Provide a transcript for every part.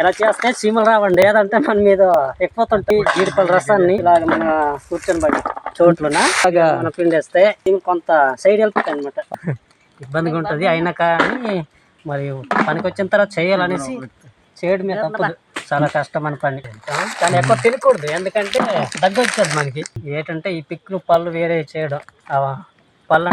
ఇలా చేస్తే చీమలు రావండి. ఏదంటే మన మీద ఎక్కుతుంటాయి జీడిపల్లి రసాన్ని ఇలాగ మన కూర్చొని పడి చోట్లున మన పిండేస్తే కొంత సైడ్ వెళ్తాయి అనమాట ఇబ్బందిగా ఉంటుంది. అయినా కానీ మరి పనికి వచ్చిన తర్వాత చేయాలనేసి చేయడం మీద తప్పదు. చాలా కష్టమైన పని. కానీ ఎక్కువ తినకూడదు. ఎందుకంటే దగ్గు వచ్చేది మనకి. ఏంటంటే ఈ పిక్కులు పళ్ళు వేరే చేయడం. పళ్ళు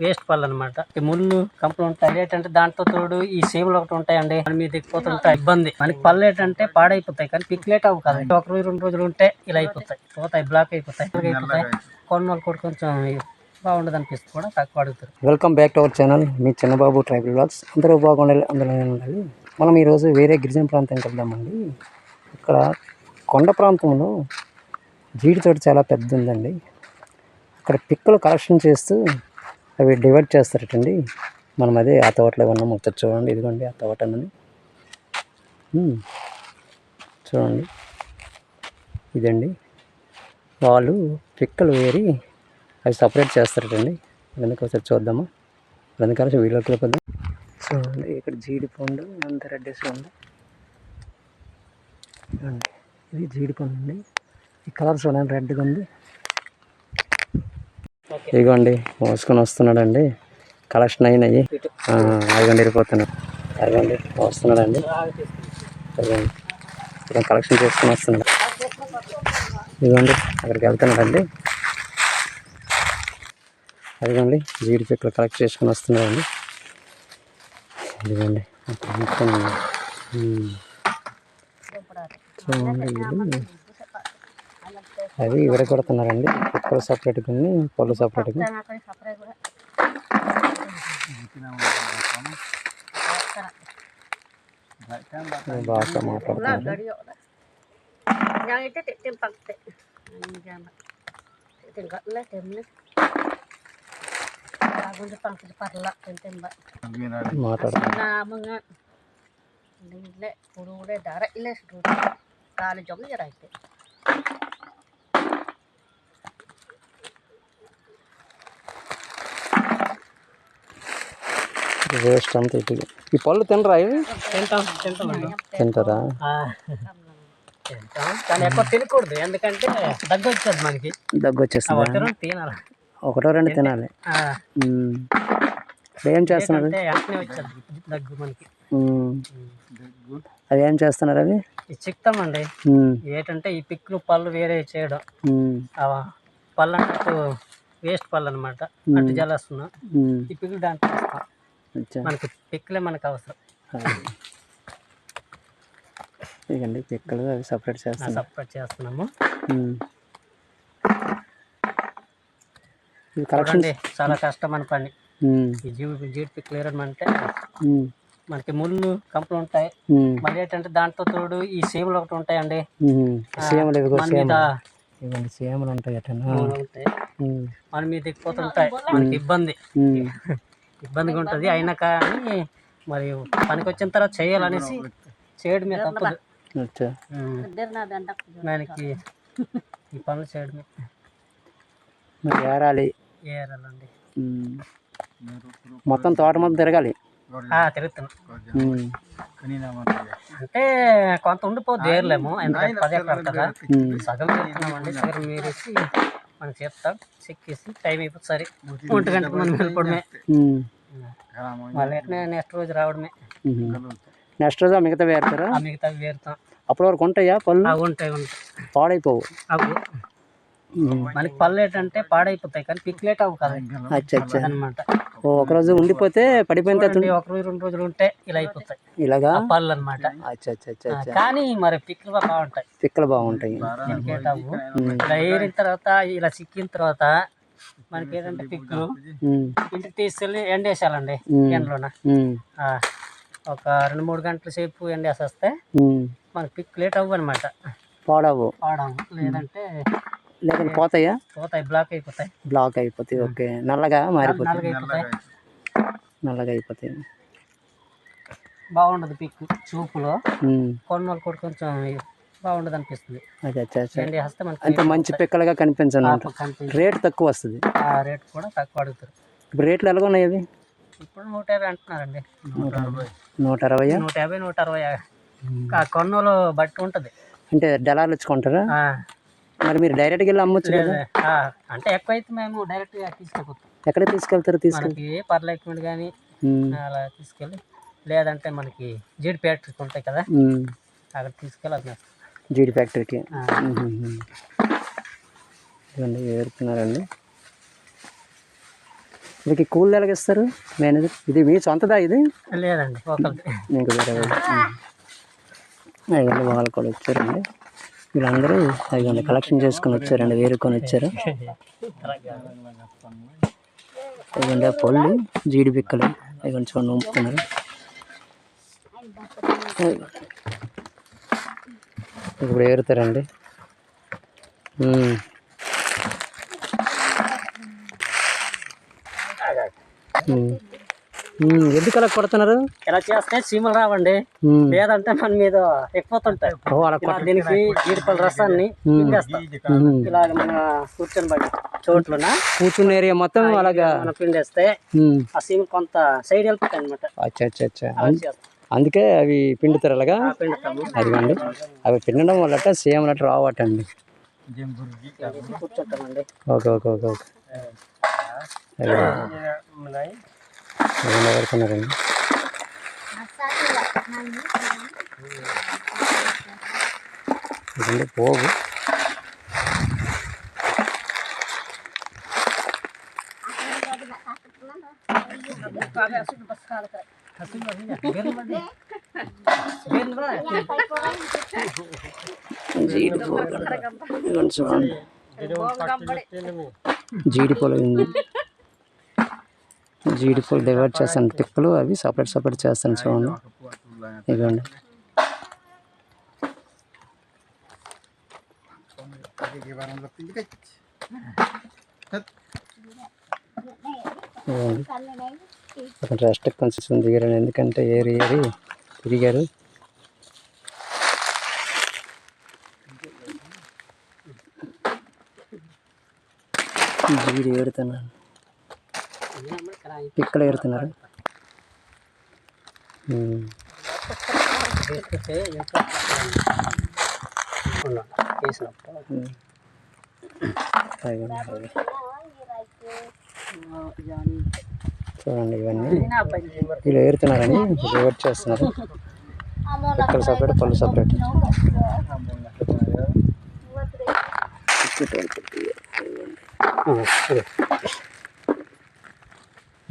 వేస్ట్ పళ్ళు అనమాట ఈ ముళ్ళు కంపలు ఉంటాయి. ఏంటంటే దాంట్లో తోడు ఈ సేవలు ఒకటి ఉంటాయండి. మన మీద ఎక్కిపోతుంటాయి ఇబ్బంది. మనకి పళ్ళు ఏంటంటే పాడైపోతాయి కానీ పిక్లేట్ అవ్వు కదా. ఒక రోజు రెండు రోజులు ఉంటే ఇలా అయిపోతాయి. పోతాయి బ్లాక్ అయిపోతాయి. ఇలాగ అయిపోతాయి. కూడా కొంచెం బాగుండదు అనిపిస్తుంది కూడా. తక్కువ అడుగుతారు. Welcome back to our channel me Chinnababu tribal blogs అందరూ బాగుండాలి అందులో ఉండాలి. మనం ఈరోజు వేరే గిరిజన ప్రాంతానికి వెళ్దామండి. ఇక్కడ కొండ ప్రాంతంలో జీడి తోట చాలా పెద్ద ఉందండి. అక్కడ పిక్కలు కలెక్షన్ చేస్తూ అవి డివైడ్ చేస్తారటండి. మనం అదే ఆ తోటలో ఉన్నాం ఒకసారి చూడండి. ఇదిగోండి ఆ తోట అన్నది. చూడండి. ఇదండి. వాళ్ళు పిక్కలు వేరి అవి సపరేట్ చేస్తారటండి. అందుకే ఒకసారి చూద్దాము? అందుకని వీడియోకి వెళ్ళిపోద్దాం చూడండి. ఇక్కడ జీడిపండు అంత రెడ్డేసి ఉంది. చూడండి ఇది జీడిపండు అండి. ఈ కలర్ చూడండి రెడ్గా ఉంది. ఇదిగోండి మోసుకొని వస్తున్నాడండి. కలెక్షన్ అయినాయి. అదిగోండి వెళ్ళిపోతున్నాడు. అదిగోండి వస్తున్నాడండి అదిగోండి ఇక్కడ కలెక్షన్ చేసుకొని వస్తున్నాడు. ఇదిగోండి అక్కడికి వెళ్తున్నాడండి. అదిగోండి జీడి పిక్కలు కలెక్ట్ చేసుకొని వస్తున్నాడండి. ఇదిగోండి చూడండి ఇది అవి పిక్కలు సపరేట్గా ఉన్నాయి పళ్ళు సపరేట్గా బాగా మాట్లాడుతున్నారు Yang itu tik timpak tik. Ini jam. Tengok waste అంతా ఇటు ఈ పళ్ళు తినరా ఇవి? తింటాం తింటామండి తింటారా? కానీ ఎక్కువ తినకూడదు. ఎందుకంటే దగ్గు వచ్చేది మనకి దగ్గు వచ్చేస్తుంది తినాలి? ఒకటో రెండు తినాలి. ఏం చేస్తున్నారు? దగ్గు మనకి. అవి ఏం చేస్తున్నారు అవి? ఇది చిక్తామండి. ఏంటంటే ఈ పిక్కులు పళ్ళు వేరే చేయడం. పళ్ళు అన్నట్టు వేస్ట్ పళ్ళు అనమాట అటు జలేస్తున్నాం. ఈ పిక్కులు దాంట్లో మనకి పిక్కులే మనకు అవసరం. ఇదండి పిక్కలు అవి సపరేట్ చేస్తున్నారు సపరేట్ చేస్తున్నాము. చూడండి చాలా కష్టమైన పని. ఈ జీడి జీడి పిక్కులు ఏరమంటే ఉమ్. మనకి ముళ్ళు కంపలు ఉంటాయి. మళ్ళీ ఏంటంటే దాంట్లో తోడు ఈ సేవలు ఒకటి ఉంటాయండి. సీమలు కూడా మన మీద సీమలు. ఇవ్వండి సీమలు ఉంటాయి ఉంటాయి. మన మనకి ఇబ్బంది. ఇబ్బందిగా ఉంటుంది. అయినా కానీ మరి పనికి వచ్చిన తర్వాత చేయాలనేసి చేయడం మీద తప్పదు. దానికి ఈ పనులు చేయడమే. మరి ఏరాలి? ఏరాలండి. మొత్తం తోట మొత్తం తిరగాలి? తిరుగుతున్నాం. అంటే కొంత ఉండిపోద్ది ఏర్లేము ఎందుకంటే పదే ఎకరాలు కదా. ఉమ్. సగం మీరేసి మనం చెప్తాం చెక్కేసి టైం అయిపోతుంది సరే. ఒంటి గంటకు మనం వెళ్ళిపోవడమే. మళ్ళీ నెక్స్ట్ రోజు రావడమే. నెక్స్ట్ రోజు ఆ మిగతా వేరుతారా? ఆ మిగతా వేరుతాం. అప్పటి వరకు ఉంటాయా పళ్ళు? అవి ఉంటాయి ఉంటాయి. పాడైపోవు. అవి. మనకి పళ్ళు ఏంటంటే పాడైపోతాయి కానీ పిక్లేట్ అవ్వు కదా. అచ్చా అచ్చా. అనమాట ఒకరోజు ఉండిపోతే పడిపోయిన తర్వాత ఒక రోజు రెండు రోజులు ఉంటే ఇలా అయిపోతాయి. ఇలాగా? పళ్ళు అనమాట అచ్చా అచ్చా అచ్చా అచ్చా. కానీ మరి పిక్లు బాగుంటాయి. పిక్కలు బాగుంటాయి ఇలా ఏరిన తర్వాత ఇలా చిక్కిన తర్వాత మనకి పిక్కులు ఉమ్. ఇంటికి తీసుకెళ్ళి ఎండేసాలండి. ఎండలోన. ఒక రెండు మూడు గంటల సేపు ఎండేసేస్తే. మనకి పిక్ లేట్ అవ్వు అనమాట పాడవు. పాడవు. లేదంటే లేకపోతే పోతాయా? పోతాయి బ్లాక్ అయిపోతాయి. బ్లాక్ అయిపోతాయి ఓకే. నల్లగా మారిపోతాయి. నల్లగా అయిపోతాయి. నల్లగా అయిపోతాయి. బాగుండదు పిక్ చూపులో. ఉమ్. కొన్ని వాళ్ళు కూడా కొంచెం బాగుండదు అనిపిస్తుంది ఎండి మనకి అంత మంచి పిక్కలుగా కనిపించను ఆకు కనిపించి రేట్ తక్కువ వస్తుంది. ఆ రేట్ కూడా తక్కువ అడుగుతారు. ఇప్పుడు రేట్లు ఎలాగ ఉన్నాయి అవి? ఇప్పుడు నూట యాభై అంటున్నారండి. నూట అరవై. నూట యాభై నూట అరవై. ఆ కొన్నోలు బట్టి ఉంటది. అంటే డలార్లు వచ్చుకుంటారా ఆ, మరి మీరు డైరెక్ట్గా వెళ్ళి అమ్మొచ్చు కదా? అంటే ఎక్కువైతే మేము డైరెక్ట్గా తీసుకెళ్ళిపోతాం. ఎక్కడ తీసుకెళ్తారు మనకి పర్లేకమెంట్ కానీ అలా తీసుకెళ్ళి లేదంటే మనకి జీడి ఫ్యాక్టరీస్ ఉంటాయి కదా అక్కడ తీసుకెళ్ళి అమ్మేస్తాం. జీడి ఫ్యాక్టరీకి. ఇవ్వండి ఏరుతున్నారండి. కూల్ ఎలాగ ఇస్తారు మేనేజర్ ఇది మీ సొంతదా ఇది? లేదండి మీకు వేరే వాళ్ళు. అయ్యండి వాళ్ళు కూడా వచ్చారండి. వీళ్ళందరూ అదిగోండి కలెక్షన్ చేసుకొని వచ్చారండి వేరుకొని వచ్చారు. ఆ పళ్ళు జీడి పిక్కలు అవి కొంచెం నూపుతున్నారు ఇప్పుడు ఏరుతారండి. ఎందుకు అలా కొడుతున్నారు? ఇలా చేస్తే చీమలు రావండి. లేదంటే మన మీద ఎక్కుపోతుంటాయి. దీనికి జీడిపళ్ళ రసాన్ని. ఇలాగ మన కూర్చొని బట్టి చోట్లున కూర్చున్న ఏరియా మొత్తం అలాగా మనం పిండేస్తే. ఆ సీమ కొంత సైడ్ వెళ్తుంది అనమాట అచ్చా అచ్చా. అచ్చా అందుకే అవి పిండుతారు అలాగా పిండుతాము. అదిగోండి. అవి పిండడం వల్ల సేమ్ అన్నట్టు రావటండి. Okay okay okay okay. ఎవరుకున్నారండి ఇదండి పోగు. పోగు ఇదిగోండి చూడండి ఉంది డైవర్ట్ చేస్తాను పిక్కలు అవి సపరేట్ సపరేట్ చేస్తాను చూడండి ఇవ్వండి ఇవ్వండి అక్కడ రెస్ట్ కొంచెం దిగారు ఎందుకంటే ఏరి ఏరి తిరిగారు. జీడి ఏడుతున్నాను ఇక్కడ ఏడుతున్నారు చేసినప్పుడు చూడండి ఇవన్నీ. వీళ్ళు ఏరుతున్నారని రివర్ట్ చేస్తున్నారు. పిక్కలు సపరేట్ పళ్ళు సపరేట్.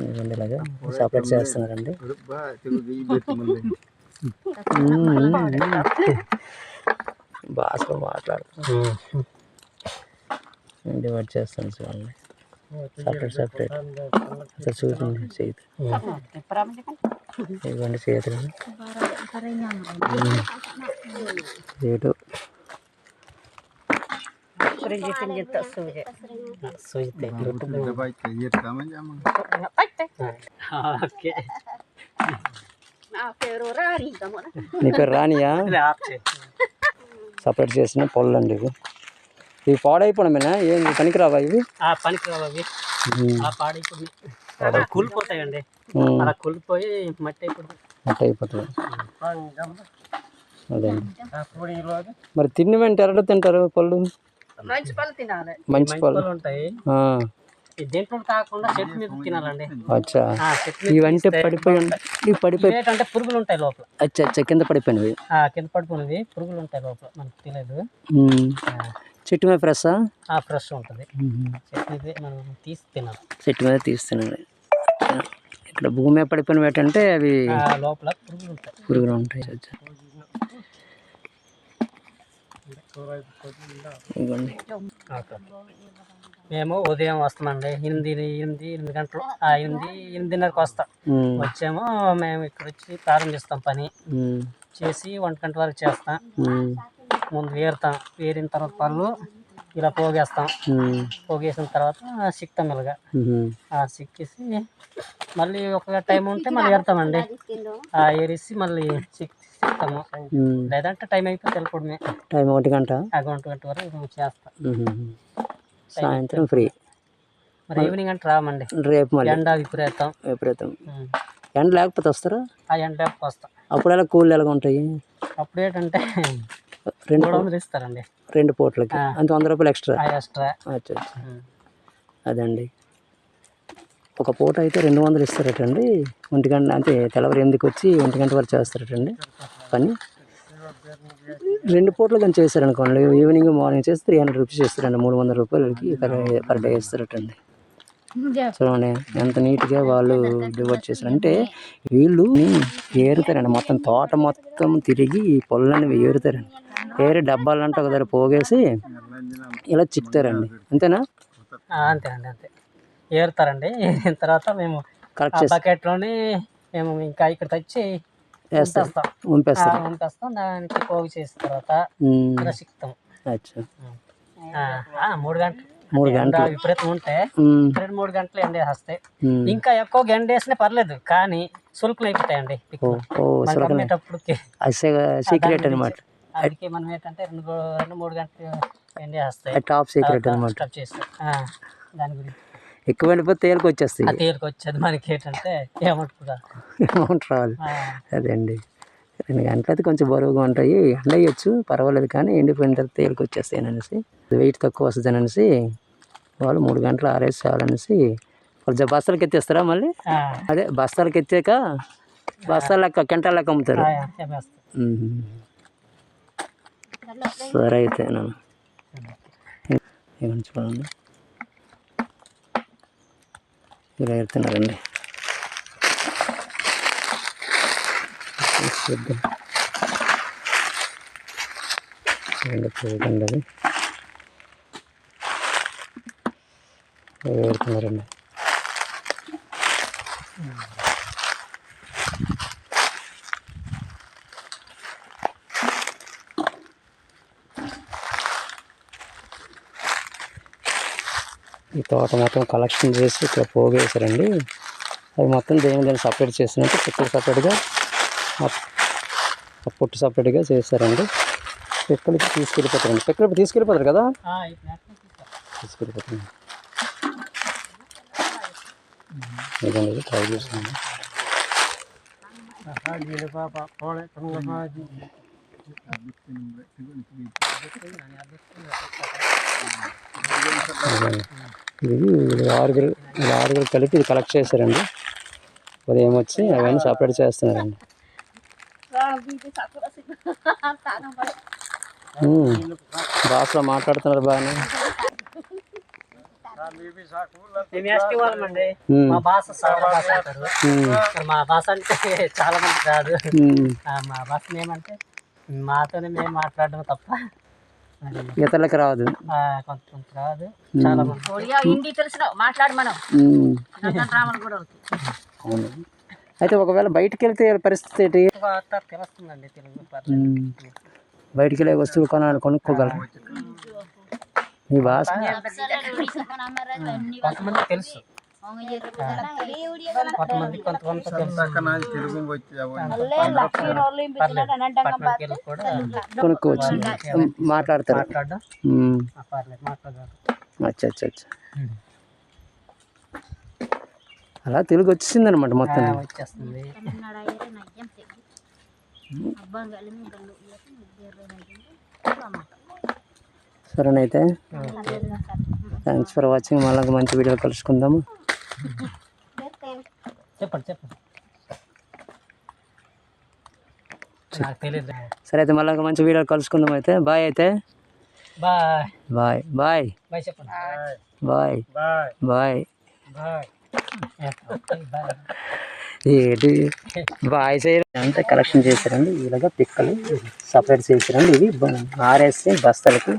ఇదిగోండి ఇలాగా సపరేట్ చేస్తున్నారండి. భాషలో మాట్లాడుతున్నాను డివైడ్ చేస్తాను చూడండి. సపరేట్ సపరేట్ అసలు చూడండి చేతి ఇదిగోండి చేతులు నీ పేరు రానియా. సపరేట్ చేసిన పళ్ళు అండి ఇవి ఇవి పాడైపోవడమేనా? ఏం పనికిరావా ఇవి? ఆ పనికి రావు అవి ఉమ్. ఆ పాడైపోయి కూలిపోతాయండి. అలా కూలిపోయి మట్టి అయిపోతుంది అట్ట అయిపోతుంది అదే మరి తిని వెంట ఎరడు తింటారు పళ్ళు? మంచి పళ్ళు తినాలి. మంచి పళ్ళు. ఉంటాయి. ఆ, ఈ దీంట్లో కాకుండా చెట్టు మీద తినాలండి. అచ్చా. ఇవంటే పడిపోయి ఇవి పడిపోయి ఏంటంటే పురుగులు ఉంటాయి లోపల. అచ్చా అచ్చా కింద పడిపోయినవి. ఆ కింద పడుకున్నవి పురుగులు ఉంటాయి లోపల మనకు తెలియదు. చెట్టు మీద ఫ్రెషా? ఆ ఫ్రెష్ ఉంటుంది. చెట్టు మీద మనం తీసి తినాలి. చెట్టు మీద తీస్తున్నాడు ఇక్కడ భూమి మీద పడిపోయినవి ఏంటంటే అవి లోపల పురుగులు ఉంటాయి. పురుగులు ఉంటాయి అచ్చా. ఇదిగోండి. మేము ఉదయం వస్తామండి ఎనిమిది ఎనిమిది ఎనిమిది గంటలు ఆ ఎనిమిది ఎనిమిదిన్నరకు వస్తాం. వచ్చాము మేము ఇక్కడ వచ్చి ప్రారంభిస్తాం పని. చేసి ఒంటి గంట వరకు చేస్తాం. ముందు వేరుతాం వేరిన తర్వాత పళ్ళు ఇలా పోగేస్తాం. పోగేసిన తర్వాత సిక్తాం ఇలాగా. ఆ సిక్కేసి మళ్ళీ ఒక టైం ఉంటే మళ్ళీ ఏరుతామండి ఆ ఏరేసి మళ్ళీ సిక్ సిక్తాము. లేదంటే టైం అయిపోతే వెళ్ళిపోవడమే టైం ఒకటి గంట ఆ గంట వరకు చేస్తాం. సాయంత్రం ఫ్రీ. మరి ఈవినింగ్ అంటే రామండి. రేపు మళ్ళీ. ఎండ విపరీతం. విపరీతం. ఎండ లేకపోతే వస్తారా? ఆ ఎండ వస్తాం. అప్పుడు ఎలా కూల్ ఎలాగ ఉంటాయి? అప్పుడు ఏంటంటే రెండు మూడు వందలు ఇస్తారండి. రెండు పూటలకి. అంత వంద రూపాయలు ఎక్స్ట్రా? ఎక్స్ట్రా. అచ్చా అదండి. ఒక పూట అయితే రెండు వందలు ఇస్తారటండి. ఒంటి గంట అంటే తెల్లవారు ఎనిమిదికి వచ్చి ఒంటి గంట వరకు చేస్తారటండి. పని. రెండు పూటలు కానీ చేశారనుకోండి ఈవినింగ్ మార్నింగ్ చేస్తే త్రీ హండ్రెడ్ రూపీస్ ఇస్తారండి మూడు వందల రూపాయలకి పర్ డే ఇస్తారటండి. చూడండి ఎంత నీట్గా వాళ్ళు డివైడ్ చేశారు. అంటే వీళ్ళు ఏరుతారండి. మొత్తం తోట మొత్తం తిరిగి ఈ పొలాన్ని ఏరుతారండి. ఏరి డబ్బాలంటే ఒక దగ్గర పోగేసి ఇలా చిక్కుతారండి. అంతేనా? అంతే అండి అంతే. ఏరుతారండి. ఏరిన తర్వాత మేము చేసి బకెట్లోని మేము ఇంకా ఇక్కడ తెచ్చి ఆ, ఉంచేస్తాం దానికి పోగు చేసిన తర్వాత సిక్తాం అచ్చా. మూడు గంటలు. మూడు ఎండ గంటలు. విపరీతం ఉంటే రెండు మూడు గంటలు ఎండేస్తాయి ఉమ్. ఇంకా ఎక్కువ గంట వేసినా పర్లేదు కానీ సులుకులు అయిపోతాయండి అమ్మేటప్పటికి సీక్రెట్ అనమాట అందుకే మనం ఏంటంటే రెండు రెండు మూడు గంటలు ఎండేస్తాయి అది టాప్ సీక్రెట్ అనమాట దాని గురించి. ఎక్కువ వెళ్ళిపోతే తేలికి వచ్చేస్తాయి. తేలికి వచ్చేది మనకి ఏంటంటే అమౌంట్ రావాలి. అదే అండి. రెండు గంటలు అయితే కొంచెం బరువుగా ఉంటాయి. ఎండ వేయచ్చు పర్వాలేదు కానీ ఎండిపోయిన తర్వాత తేలికి వచ్చేస్తాయి అనేసి వెయిట్ తక్కువ వస్తుంది అనేసి వాళ్ళు మూడు గంటలు ఆరేసి చాలనేసి కొంచెం బస్తాలకి ఎత్తేస్తారా మళ్ళీ? అదే బస్తాలకి ఎత్తాక బస్తాల లెక్క కెంటాల లెక్క అమ్ముతారు. మ్మ్. సరే అయితే చూడండి. ఇలా ఎడుతున్నారండి చూద్దాం. చూడండి చూడండి అది ఇలా ఎడుతున్నారండి తోట మొత్తం కలెక్షన్ చేసి ఇక్కడ పోగేశారండి. అవి మొత్తం దేని దేని సపరేట్ చేసినట్టు పిక్కలు సపరేట్గా పుట్టు సపరేట్గా చేశారండి. పిక్కలకి తీసుకెళ్ళిపోతారండి. పిక్కలు తీసుకెళ్ళిపోతారు కదా? తీసుకెళ్ళిపోతారు. ట్రై చేస్తున్నాను. ఇదండి. ఇది ఆరుగురు వీళ్ళు ఆరుగురు కలిపి ఇది కలెక్ట్ చేశారండి. ఉదయం వచ్చి అవన్నీ సపరేట్ చేస్తున్నారండి. భాషలో మాట్లాడుతున్నారు బాగానే. మా భాష మా అంటే చాలా మంది. ఆ, మా భాష ఏమంటే మాతోనే మేము మాట్లాడడం తప్ప ఇతరులకు రాదు. ఆ, కొంత కొంత రాదు. చాలా మంది. ఒడియా హిందీ తెలిసిన మాట్లాడు మనం. ఉమ్. రామన్ కూడా అవును. అయితే ఒకవేళ బయటికి వెళ్తే పరిస్థితి ఏంటి? తెలుస్తుందండి తెలుగు. బయటికి వెళ్ళే వస్తువులు కొనాలి కొనుక్కోగలరు? మీ భాష కొంతమంది తెలుసు. కొనుక్కోవచ్చు. మాట్లాడతారు. అచ్చా అచ్చా అచ్చా. అలా తెలుగు వచ్చేసింది అనమాట మొత్తం. వచ్చేస్తుంది. సరేనైతే. థ్యాంక్స్ ఫర్ వాచింగ్ మళ్ళీ మంచి వీడియో కలుసుకుందాము. చెప్పండి చెప్పండి. నాకు తెలియదు సరే అయితే మళ్ళీ మంచి వీడియో కలుసుకుందాం అయితే. బాయ్ అయితే. బాయ్. Bye bye. బాయ్ చెప్పండి. Bye. Bye. Bye. Bye. Bye ఏంటి? బాయ్ అంతా కలెక్షన్ చేశారండి. ఇలాగ పిక్కలు సపరేట్ చేశారండి. ఇవి ఆరేసి బస్తాలకి.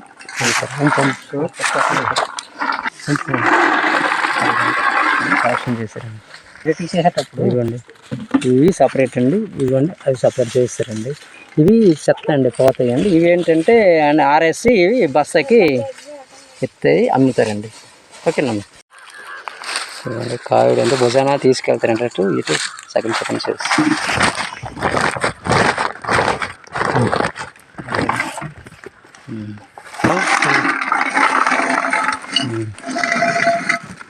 కలెక్షన్ చేశారండి. తీసేసేటప్పుడు ఇదిగోండి. ఇవి సపరేట్ అండి. ఇవ్వండి అవి సపరేట్ చేస్తారండి ఇవి చెత్త అండి పోతాయండి ఇవి ఏంటంటే అండ్ ఆర్ఎస్సి ఇవి బస్సకి ఎత్తాయి అమ్ముతారండి. ఓకేనమ్మా చూడండి కావిడి అంటే భుజాన తీసుకెళ్తారంటే ఇటు సగం సగం చేసి.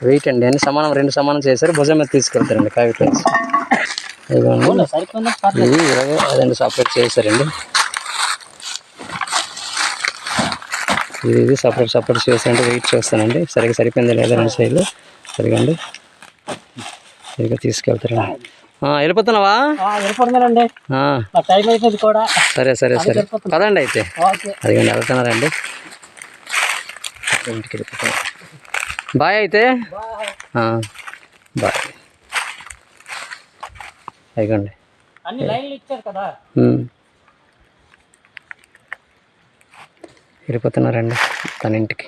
వెయిట్ అండి. ఎన్ని సమానం రెండు సమానం చేశారు. భుజం మీద తీసుకెళ్తారండి ప్యాకెట్ రైస్. రెండు సపరేట్ చేశారండి. ఇది ఇది సపరేట్ సపరేట్ చేసారంటే వెయిట్ చేస్తానండి. సరిగ్గా సరిపోయింది లేదా రెండు సైడ్లు? సరిగండి. సరిగ్గా తీసుకెళ్తారండి. వెళ్ళిపోతున్నావా? వెళ్ళిపోతున్నారండి కూడా. సరే సరే సరే. కదండి అయితే. అదిగండి వెళ్తున్నారండి ఇంటికి వెళ్ళిపోతున్నాం బాయ్ అయితే? బాయ్. అదిగండి అన్ని లైన్లు ఇచ్చారు కదా? ఉమ్. వెళ్ళిపోతున్నారండి తన ఇంటికి.